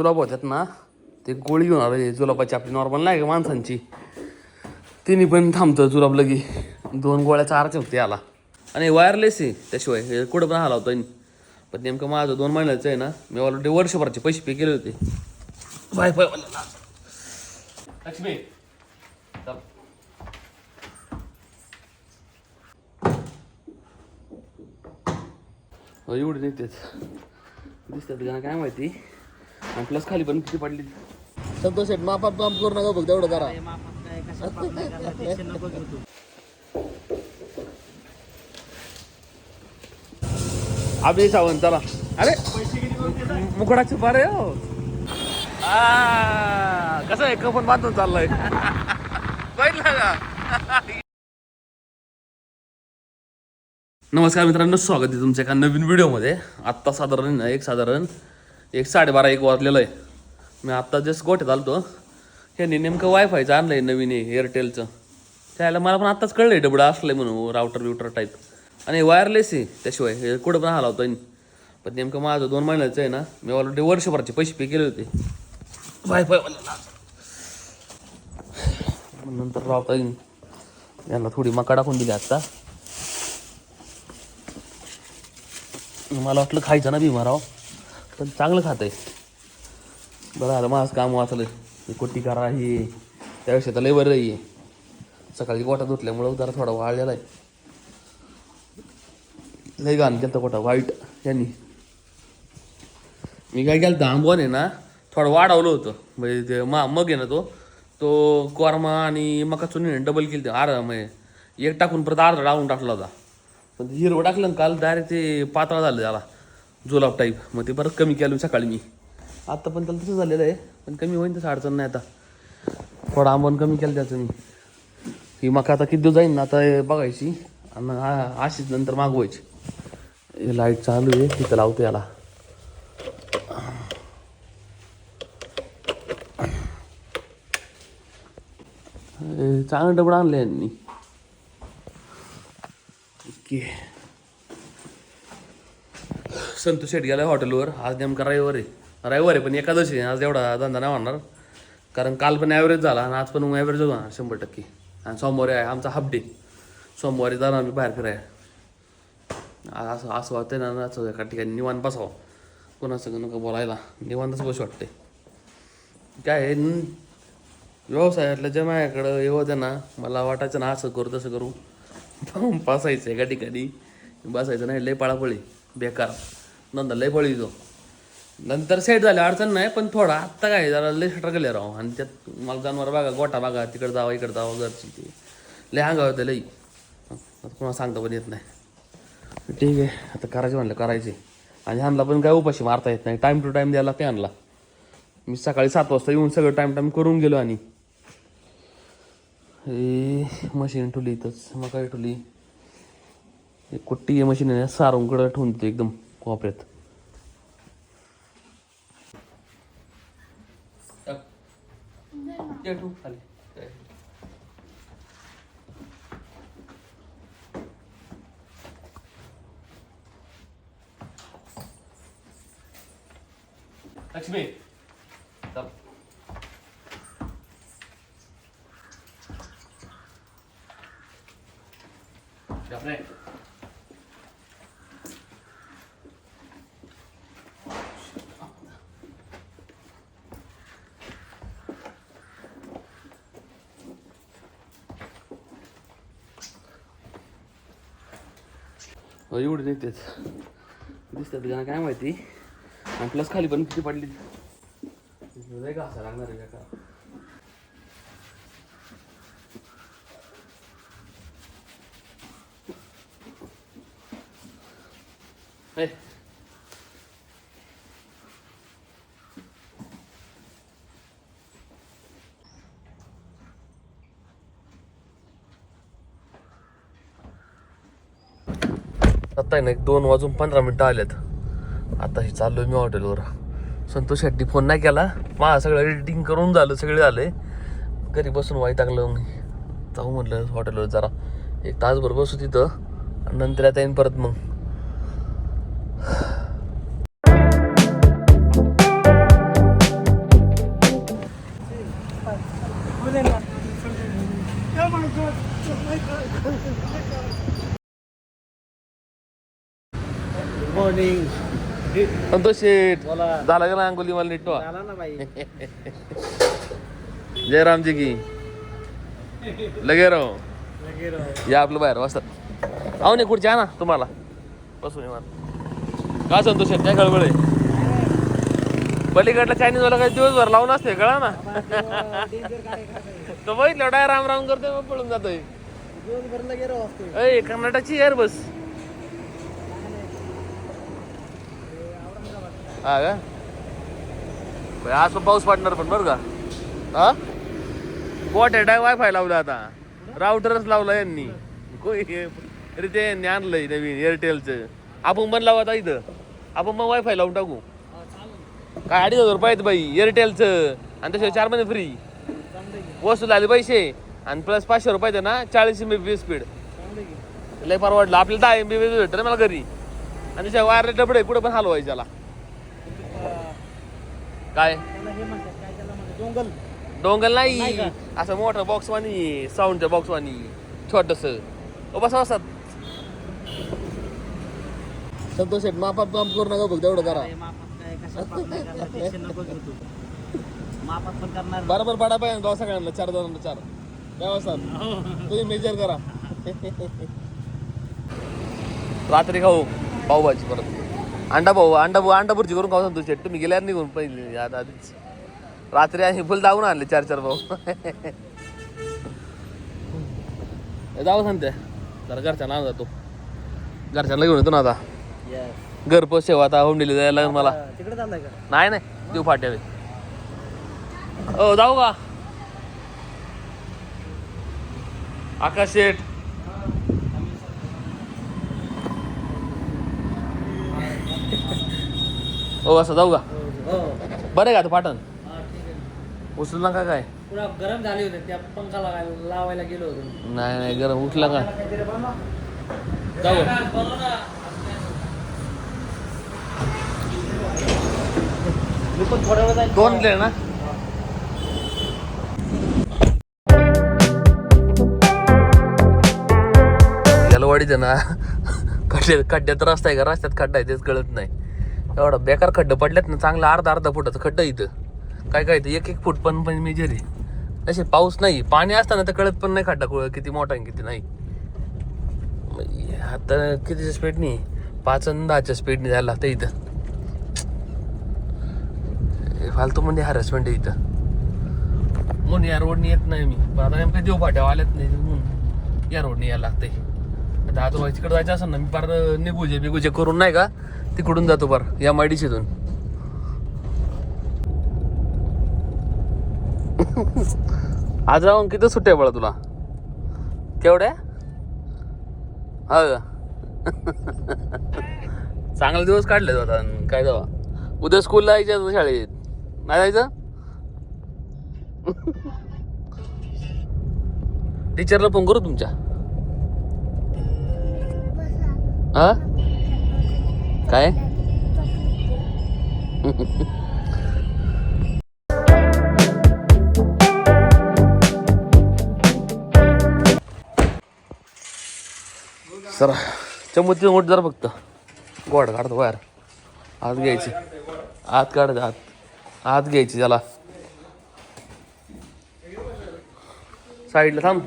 जुलाब होत्यात ना ते गोळी घेऊन आले जुलाबाची आपली नॉर्मल नाही का माणसांची? तिने पण थांबतं जुलाब लगी. दोन गोळ्या चाराचे होते आला आणि वायरलेस आहे त्याशिवाय हे कुठं पण आला होता पण नेमकं माझं दोन महिन्याचं आहे ना मी ऑलरेडी वर्षभराचे पैसे पे केले होते. Bye bye Lakshmi. एवढे हो दिसतात का काय माहिती? आणि प्लस खाली पण किती पडली? संतोष मापाप काम करू नका फक्त एवढं करा. अभि सावंत चला. अरे मुकडाचे पारे हो. आ, कसं आहे कफन बांधून चाललंय. का? नमस्कार मित्रांनो स्वागत आहे तुमच्या एका नवीन व्हिडिओमध्ये आत्ता साधारण ना एक साधारण एक साडेबारा एक वाजलेलं आहे. मी आत्ता जस्ट गोठ्यात आलतो. ह्यांनी नेमकं वायफायचं आणलं आहे नवीन एअरटेलचं त्याला मला पण आत्ताच कळलं आहे डबडं असलं आहे म्हणून राउटर बिवटर टाईप आणि वायरलेस आहे त्याशिवाय हे कुठं पण हाला होता पण नेमकं माझं दोन महिन्याचं आहे ना मी ऑलरेडी वर्षभराचे पैसे पे केले होते. वायफाय नंतर रावता येईन. यांना थोडी मका टाकून दिली आत्ता. मला वाटलं खायचं ना भीमाराव. पण चांगलं खात आहे बरं आलं माझं काम वाचलं हे कोटी करा ही त्यापेक्षा तर लय बरं आहे. सकाळी गोटा धुतल्यामुळं जरा थोडा वाळलेला आहे लय घाण केलं गोटा वाईट यांनी. मी काय केलं आंबवण आहे ना थोडं वाढवलं होतं. म्हणजे ते मा मग आहे ना तो तो कोरमा आणि मका चुनी डबल केली ते आर म्हणजे एक टाकून परत अर्धा टाकून टाकला होता. पण हिरवं टाकलं काल डायरेक्ट ते पातळ झालं त्याला. जुलाब टाईप मग ते परत कमी केलं सकाळी मी. आत्ता पण त्याला तसं झालेलं आहे पण कमी होईन तसं अडचण नाही आता. थोडं आंबवण कमी केलं त्याचं मी. ही मका आता किती दिवस जाईन ना आता बघायची. आणि अशीच नंतर मागवायची. हे लाइट चालू आहे तिथं लावतो याला. चांगलं डबड आणलं यांनी. ओके. संतू शेट गेला हॉटेलवर आज नेमका रविवार आहे. रविवार आहे पण एकादशी आहे. आज एवढा धंदा नाही होणार. कारण काल पण ॲव्हरेज झाला आणि आज पण मग ॲव्हरेज होणार शंभर टक्के. आणि सोमवारी आहे. आमचा हाफ डे सोमवारी जाणार आम्ही बाहेर फिरायला. असं असं वाटतं ना असं एका ठिकाणी निवांत बसावं. कोणासंग नका बोलायला. निवांतच बसू वाटते काय आहे? व्यवसायातल्या ज्या माझ्याकडं हे होत्या ना मला वाटायचं ना असं करू तसं करू. बसायचं एका ठिकाणी. बसायचं नाही लय पळापळी. बेकार. नंतर लय पळी नंतर सेट झाले अडचण नाही पण थोडा आत्ता काय जरा लय स्ट्रगल आहे राव. आणि त्यात मला जनावर बघा गोठा बघा तिकडे जावं इकडे जावं घरची ते. लय हांगा होतं लई आता कोणाला सांगता पण येत नाही. ठीक आहे आता करायचे म्हणलं करायचे आणि ह्यांना पण काय उपाशी मारता येत नाही. टाईम टू टाईम द्यायला ते आणला मी सकाळी सात वाजता येऊन सगळं टाईम टाईम करून गेलो आणि. मशीन ठुली इथंच मग काय ठुली. हे कुट्टी मशीन आहे सारंगकडं ठेवून देतो एकदम कोपऱ्यात लक्ष्मी चल. बापरे. एवढे नाही तेच दिसतात का काय माहिती? आणि प्लस खाली पण किती पडली? लय घासा लागणार आहे का Hey. आता आहे ना एक दोन वाजून पंधरा मिनटं आल्यात. आता हे चाललो मी हॉटेलवर. संतोष शेट्टी फोन नाही केला. मा सगळं एडिटिंग करून झालं सगळे झाले घरी बसून वाईट टाकलं मी. जाऊ म्हटलं हॉटेलवर जरा. एक तासभर बसू तिथं. आणि नंतर आता येईन परत मग. मॉर्निंग संतोष शेठ बोला. झाला का ना अंगोली मला नीट ठेवा. झाला ना बाई. जय रामजी की. लगे राव या आपलं बाहेर वाजतात अहो नाही खुर्ची ना तुम्हाला. बसून निवांत. का संतोष शेठ काय गडबड आहे? पलीकडला चायनीज वाला काही दिवसभर लावून असते कळा ना? तो बघितलं डाय राम राम करतोय मग पळून जातोय. दिवसभर असतो अय कर्नाटकची एअर बस हा का? आज पण पाऊस पडणार पण बरं का? हा? गोट्या वायफाय लावला आता. राऊटरच लावला यांनी. कोई अरे ते यांनी आणलंय नवीन एअरटेलचं आपण पण लावू आता इथं. आपण मग वायफाय लावून टाकू. काय अडीच हजार रुपये आहेत बाई एअरटेलचं आणि तसे चार महिने फ्री वसूल आले पैसे. आणि प्लस पाचशे रुपये आहे ना चाळीस एम बी स्पीड लय परवडलं. आपल्याला दहा एम बी भेटतं ना मला घरी. आणि त्याच्या वायरले डबडे कुठं पण हलवायचे त्याला. काय? त्याला हे म्हणतात काय त्याला म्हणतात? डोंगल. डोंगल नाही. नाही का? असं मोठं बॉक्स वाणी साऊंडच्या बॉक्स वाणी. छोटस. बस असतात संतोष शेट मापात काम करू नका बघ तेवढं करा. मापात पण करणार बरोबर पडा पाहिजे गाव सगळ्यांना. चार दोन चार. काय वाजतात तुम्ही मेजर करा. रात्री खाऊ. पावभाजी परत. अंडा पाऊ अंडा अंडा भुर्जी करून खाऊ सांगतो शेट तुम्ही गेल्यावर निघून पहिले आता आधीच. रात्री आणि फुल दावून आणले चार चार भाऊ. जाऊ सांगते. जरा घरच्या नाव जातो. घरच्यांना घेऊन येतो ना आता. घरपोच सेवा आता होम डिलिव्हरी द्यायला लागेल मला. नाही नाही. देऊ फाट्यावे हो जाऊ का? आकाश शेठ. हो असं जाऊ का? हो. बरं आहे का पाटण ठीक आहे. उचलू नका काय? पुरा गरम झाले होते त्या पंखा लावायला गेलो होतो. नाही नाही गरम उठला का? जाऊ. दोन ना? याला वाढीत ना. खड्ड्यात खड्ड्यात रस्ता आहे का? रस्त्यात खड्डा आहे तेच कळत नाही. एवढं बेकार खड्डं पडल्यात ना चांगलं अर्धा अर्धा फुटाचं खड्डं इथं. काय काय इथं? एक एक फूट पण पण मेजर आहे असे पाऊस नाही. पाणी असताना तर कळत पण नाही खड्डा कुळ किती मोठा आहे किती नाही. आता कितीच्या स्पीडनी पाच आणि दहाच्या स्पीडने जायला लागतं इथं. फालतू म्हणजे हॅरसमेंट आहे इथं. म्हणून या रोडनी येत नाही मी. पण आता नेमकं देव फाट्या आल्यात नाही म्हणून या रोडनी यायला लागतंय. आता आता तिकडे जायचं असेल ना मी पार निघूजे बिगुजे करून नाही का? तिकडून जातो पार या माडीशीतून आज राहून किती सुट्ट्या बळा तुला? केवढ्या? हा. चांगला चांगले दिवस काढले आता आणि काय जावा उद्या स्कूलला जायचं शाळेत. नाही जायचं? टीचरला फोन करू तुमच्या. हा? काय? सर चमूची मोठ जरा फक्त गोड काढतो बाहेर. आत घ्यायची. आत काढायचं आत. आत घ्यायची त्याला साईडला थांब.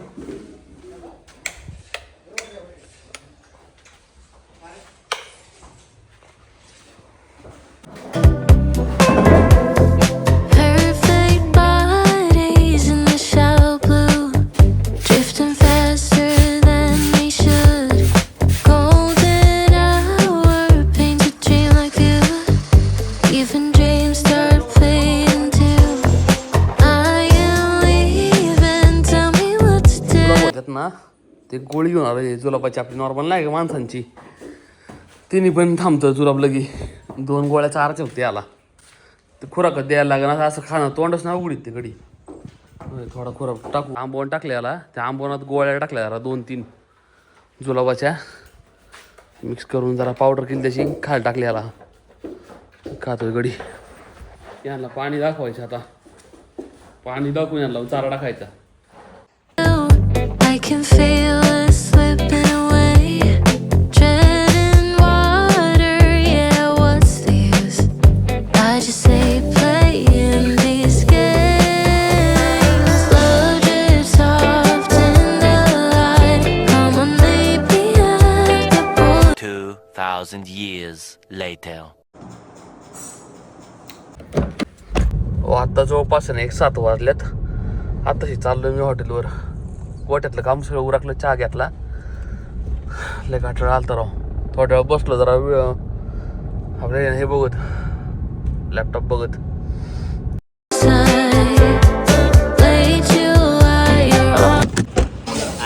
ना ते गोळी घेऊन आलं जुलाबाची आपली नॉर्मल नाही का माणसांची. तिने पण थांबतं जुलाब लगी. दोन गोळ्या चारचे होते याला. ते खुराक द्यायला लागणार असं खाणं तोंडच ना उघडीत ते गडी थोडा खुराक टाकू. आंबवण टाकले याला. त्या आंबवणात गोळ्या टाकल्या जरा दोन तीन. जुलाबाच्या. मिक्स करून जरा पावडर केली त्याची खाल टाकली आला खातोय गडी यांना पाणी दाखवायचं आता. पाणी दाखवून यांना चारा टाकायचा thousand years later. आता जवळपास एक सात वाजल्यात आताशी चाललो मी हॉटेलवर गोट्यातलं काम सगळं उरकलं चहा घेतला. लय काटाळा आलता राव. थोड्या वेळ बसलो जरा वेळ. आपले हे बघत. लॅपटॉप बघत.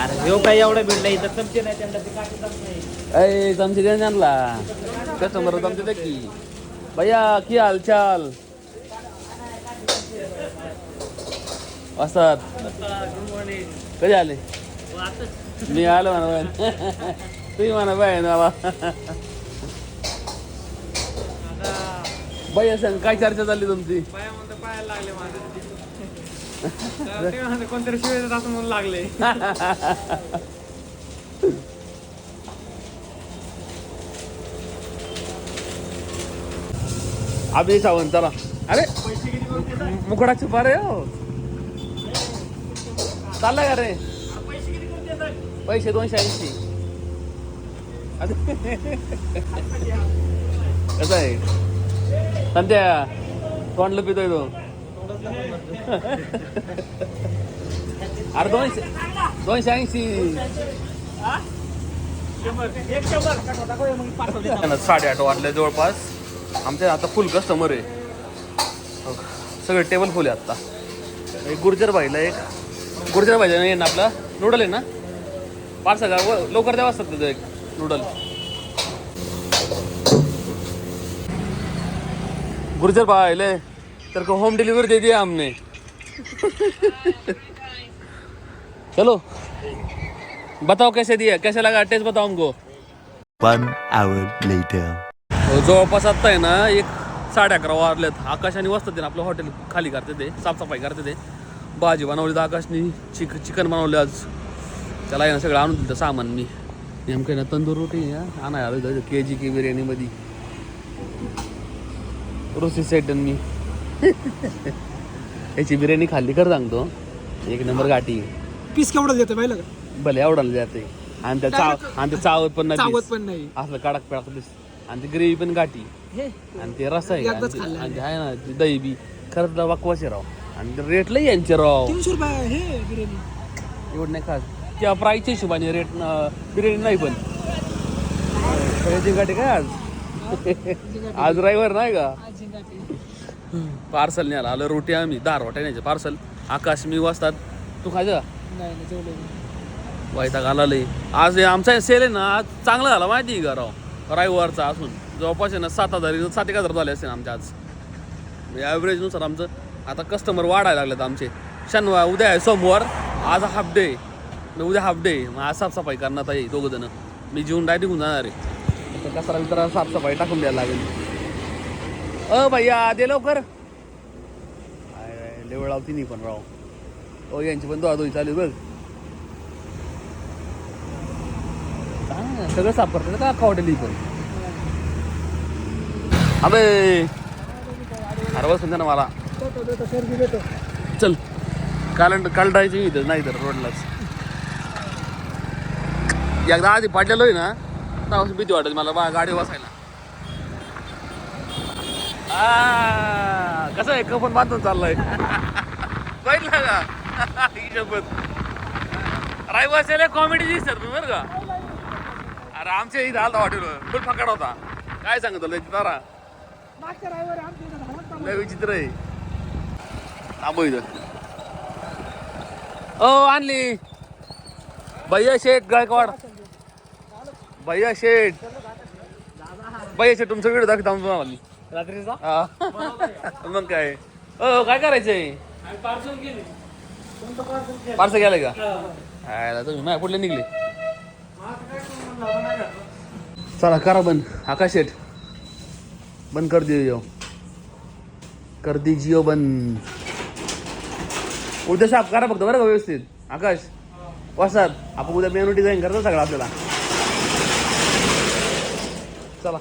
अरे काय एवढा भेटला इथं चमचे नाही त्यांना ते नाही. अय चमचे दे आणला. कस्टमर चमचे की. भैया की हाल असतात. कधी आले? मी आलो म्हणा तुम्ही म्हणा बाय मला बाई असं काय चर्चा चालली तुमची? कोणतरी शिवाय असं म्हणून लागले अभि सावंत चला. अरे मुकडाची पारे हो. चाललाय का रे? पैसे दोनशे ऐंशी. कसं आहे? संध्या तोंडलं पितोय तो. अरे दोनशे दोनशे ऐंशी. साडेआठ वाजले जवळपास. आमच्या आता फुल कस्टमर आहे. हो सगळे टेबल फुल आहे आता. एक गुर्जर भाईला एक गुर्जर भाईला नाही ना आपला नूडल आहे ना? पार्सल का व- लवकर द्यावा असतात त्याचं एक नूडल गुर्जर भाई ले तेरे को होम डिलीवरी दे दिया हमने. चलो बताओ कैसे दिया कैसे लगा टेस्ट बताओ हमको. Hour later. हो, जवळपास आत्ता आहे ना एक साडे अकरा वाजलेत. आकाशाने वाजतात ते आपलं हॉटेल खाली करते ते साफसफाई करते ते. भाजी बनवली तर आकाशनी चिक चिकन बनवले आज. त्याला आहे ना सगळं आणून दिलं सामान मी. नेमकं ना तंदूर रोटी आणा आलं के जी की बिर्याणीमध्ये. रोसी सेटन मी. याची बिर्याणी खाल्ली कर सांगतो. एक नंबर गाठी पीस केवढा देतो पाहिलं का? भले आवडायला जाते आणि त्या चाव आणि ते चावत पण नाही चावत. पण नाही. असलं कडक पेडक दिस आणि ती ग्रेव्ही पण गाठी. आणि ते रस आहे. आणि ते- आहे ना दही बी. खरंच आहे राव. आणि रेट लई यांचे राव. तीनशे रुपये हे बिर्याणी. एवढं नाही खास. त्या प्राईसच्या हिशोबाने रेट बिर्याणी नाही पण. गाठी काय आज? आज ड्रायव्हर नाही का? पार्सल नाही आला आलं रोटी आम्ही दहा रोट्या न्यायचे पार्सल आकाश मी वाजतात. तू खायचं का? नाही. वैताग आला लई. आज हे आमचा सेल आहे ना आज चांगला झाला माहिती आहे का राव? रविवारचा असून. जवळपास आहे ना सात हजार सात एक हजार झाले असते आमच्या आज. ॲव्हरेजनुसार आमचं. आता कस्टमर वाढायला लागलेत आमचे. शनिवार उद्या आहे सोमवार. आज हाफ डे उद्या हाफ डे मग आज साफसफाई करण्यात येईल दोघंजणं मी जीवन डायरेक्ट निघून जाणार आहे. आता कचरा बिचरा साफसफाई टाकून द्यायला लागेल. अ भैया दे लवकर. लेवळ लावती नाही पण राव. ओ यांची पण दोहा चालू आहे बघ. सगळं साफ करतात का हॉटेल पण? अबे. अरे बसून दे ना मला. चल. काल काल राहायची इथं नाही तर रोडलाच. एकदा आधी पाडलेलो आहे ना तेव्हा भीती वाटत मला बा गाडी बसायला. कसं आहे? कपन बांधून चाललाय. बघितलं का? ही शपथ रहिवासीला कॉमेडी दिसत तुम्ही बरं का? अरे आमच्या इथं आलता हॉटेलवर फुल फकाड होता. काय सांगत तुला तारा लय विचित्र आहे. थांबू इथं. ओ आणली. भैया शेठ गायकवाड. भैया शेठ. भैया शेठ तुमचा व्हिडिओ दाखवता तुम्हाला. रात्रीचा? हा. मग काय? ओ काय करायचंय? पार्सल गेलं का? हायला तुम्ही माझ्या पुढले निघले. चला करा बंद. आकाश शेठ. बंद कर दियो यो. कर दी जिओ बंद. उद्या साफ करा फक्त बरं का व्यवस्थित. आकाश वसात आपण उद्या मेनू डिझाईन करतो सगळं आपल्याला. चला.